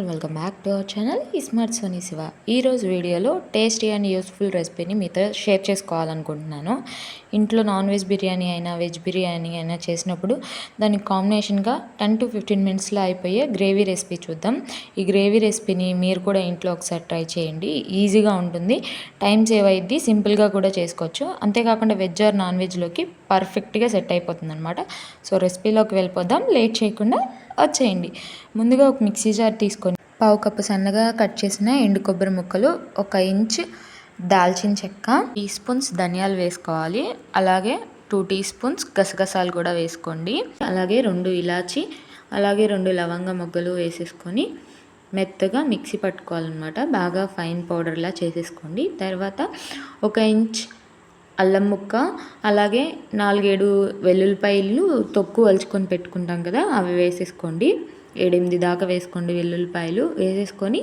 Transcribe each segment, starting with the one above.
All welcome back to our channel ఈ smart Soni Shiva ఈరోజు వీడియోలో టేస్టీ అండ్ యూస్ఫుల్ రెసిపీని మీతో షేర్ చేసుకోవాలనుకుంటున్నాను. ఇంట్లో నాన్ వెజ్ బిర్యానీ అయినా వెజ్ బిర్యానీ అయినా చేసినప్పుడు దానికి కాంబినేషన్గా టెన్ టు ఫిఫ్టీన్ మినిట్స్లో అయిపోయే గ్రేవీ రెసిపీ చూద్దాం. ఈ గ్రేవీ రెసిపీని మీరు కూడా ఇంట్లో ఒకసారి ట్రై చేయండి. ఈజీగా ఉంటుంది. టైం సేవ్ అయ్యిద్ది సింపుల్గా కూడా చేసుకోవచ్చు. అంతేకాకుండా వెజ్ ఆర్ నాన్ వెజ్లోకి పర్ఫెక్ట్గా సెట్ అయిపోతుంది అనమాట సో రెసిపీలోకి వెళ్ళిపోదాం. లేట్ చేయకుండా వచ్చేయండి. ముందుగా ఒక మిక్సీ జార్ తీసుకొని పావు కప్పు సన్నగా కట్ చేసిన ఎండు కొబ్బరి ముక్కలు ఒక ఇంచ్ దాల్చిన చెక్క టీ స్పూన్స్ ధనియాలు వేసుకోవాలి. అలాగే టూ టీ స్పూన్స్ గసగసాలు కూడా వేసుకోండి. అలాగే రెండు ఇలాచి అలాగే రెండు లవంగ మొగ్గలు వేసేసుకొని మెత్తగా మిక్సీ పట్టుకోవాలన్నమాట. బాగా ఫైన్ పౌడర్లా చేసేసుకోండి. తర్వాత ఒక ఇంచ్ అల్లం ముక్క అలాగే నాలుగేడు వెల్లుల్లిపాయలు తొక్కు వలుచుకొని పెట్టుకుంటాం కదా అవి వేసేసుకోండి. ఏడెనిమిది దాకా వేసుకోండి వెల్లుల్లిపాయలు. వేసేసుకొని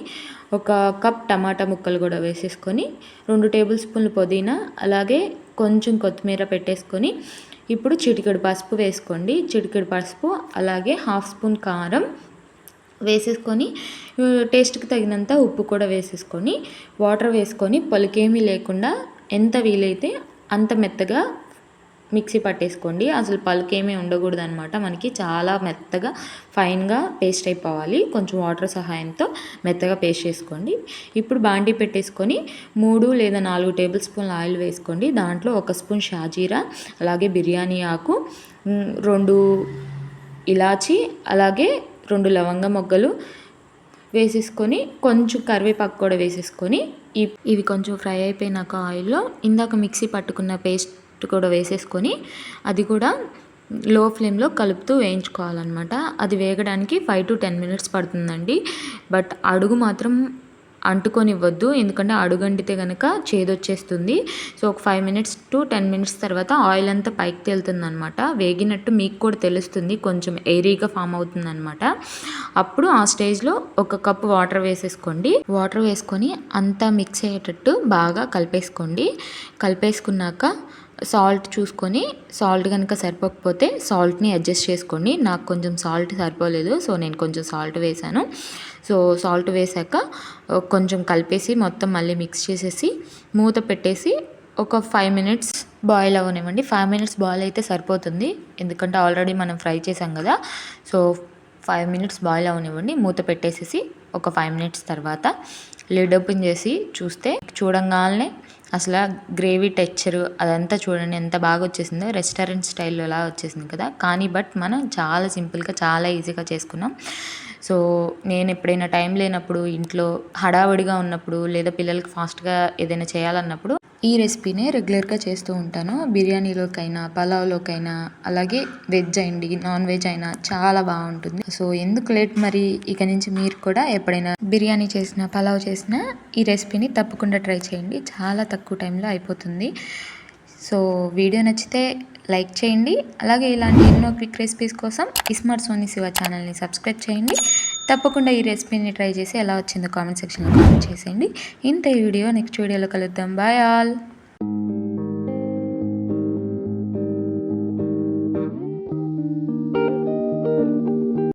ఒక కప్ టమాటా ముక్కలు కూడా వేసేసుకొని రెండు టేబుల్ స్పూన్లు పుదీనా అలాగే కొంచెం కొత్తిమీర పెట్టేసుకొని ఇప్పుడు చిటికెడు పసుపు వేసుకోండి. చిటికెడు పసుపు అలాగే హాఫ్ స్పూన్ కారం వేసేసుకొని టేస్ట్కి తగినంత ఉప్పు కూడా వేసేసుకొని వాటర్ వేసుకొని పలుకేమీ లేకుండా ఎంత వీలైతే అంత మెత్తగా మిక్సీ పట్టేసుకోండి. అసలు పలుకేమీ ఉండకూడదు అనమాట మనకి చాలా మెత్తగా ఫైన్గా పేస్ట్ అయిపోవాలి. కొంచెం వాటర్ సహాయంతో మెత్తగా పేస్ట్ చేసుకోండి. ఇప్పుడు బాండీ పెట్టేసుకొని మూడు లేదా నాలుగు టేబుల్ స్పూన్ల ఆయిల్ వేసుకోండి. దాంట్లో ఒక స్పూన్ షాజీరా అలాగే బిర్యానీ ఆకు రెండు ఇలాచి అలాగే రెండు లవంగ మొగ్గలు వేసేసుకొని కొంచెం కరివేపాకు కూడా వేసేసుకొని ఇవి కొంచెం ఫ్రై అయిపోయినాక ఆయిల్లో ఇందాక మిక్సీ పట్టుకున్న పేస్ట్ కూడా వేసేసుకొని అది కూడా లో ఫ్లేమ్లో కలుపుతూ వేయించుకోవాలన్నమాట. అది వేగడానికి ఫైవ్ టు టెన్ మినిట్స్ పడుతుందండి. బట్ అడుగు మాత్రం అంటుకొనివ్వద్దు ఎందుకంటే అడుగంటితే కనుక చేదొచ్చేస్తుంది. సో ఒక five minutes to ten minutes తర్వాత ఆయిల్ అంతా పైకి తేలుతుంది అనమాట వేగినట్టు మీకు కూడా తెలుస్తుంది కొంచెం ఎయిరీగా ఫామ్ అవుతుంది అనమాట అప్పుడు ఆ స్టేజ్లో ఒక కప్ వాటర్ వేసేసుకోండి. వాటర్ వేసుకొని అంతా మిక్స్ అయ్యేటట్టు బాగా కలిపేసుకోండి. కలిపేసుకున్నాక సాల్ట్ చూసుకొని సాల్ట్ కనుక సరిపోకపోతే సాల్ట్ని అడ్జస్ట్ చేసుకోండి. నాకు కొంచెం సాల్ట్ సరిపోలేదు సో నేను కొంచెం సాల్ట్ వేసాను సో సాల్ట్ వేసాక కొంచెం కలిపేసి మొత్తం మళ్ళీ మిక్స్ చేసేసి మూత పెట్టేసి ఒక ఫైవ్ మినిట్స్ బాయిల్ అవ్వనివ్వండి ఫైవ్ మినిట్స్ బాయిల్ అయితే సరిపోతుంది. ఎందుకంటే ఆల్రెడీ మనం ఫ్రై చేసాం కదా. సో ఫైవ్ మినిట్స్ బాయిల్ అవ్వనివ్వండి మూత పెట్టేసేసి ఒక ఫైవ్ మినిట్స్ తర్వాత లిడ్ ఓపెన్ చేసి చూస్తే చూడంగానే అసలు గ్రేవీ టెక్చర్ అదంతా చూడండి ఎంత బాగా వచ్చేసిందో. రెస్టారెంట్ స్టైల్లో ఎలా వచ్చేసింది కదా. కానీ బట్ మనం చాలా సింపుల్గా చాలా ఈజీగా చేసుకున్నాం. సో నేను ఎప్పుడైనా టైం లేనప్పుడు ఇంట్లో హడావుడిగా ఉన్నప్పుడు లేదా పిల్లలకి ఫాస్ట్గా ఏదైనా చేయాలన్నప్పుడు ఈ రెసిపీనే రెగ్యులర్గా చేస్తూ ఉంటాను. బిర్యానీలోకైనా పలావ్లోకైనా అలాగే వెజ్ అయింది నాన్ వెజ్ అయినా చాలా బాగుంటుంది. సో ఎందుకు లేట్? మరి ఇక నుంచి మీరు కూడా ఎప్పుడైనా బిర్యానీ చేసినా పలావ్ చేసినా ఈ రెసిపీని తప్పకుండా ట్రై చేయండి. చాలా తక్కువ టైంలో అయిపోతుంది. సో వీడియో నచ్చితే లైక్ చేయండి. అలాగే ఇలాంటి ఎన్నో క్విక్ రెసిపీస్ కోసం ఇస్మార్ట్ సోనీ శివ ఛానల్ని సబ్స్క్రైబ్ చేయండి. తప్పకుండా ఈ రెసిపీని ట్రై చేసి ఎలా వచ్చిందో కామెంట్ సెక్షన్లో కామెంట్ చేసేయండి. ఇంత ఈ వీడియో నెక్స్ట్ వీడియోలో కలుద్దాం. Bye all.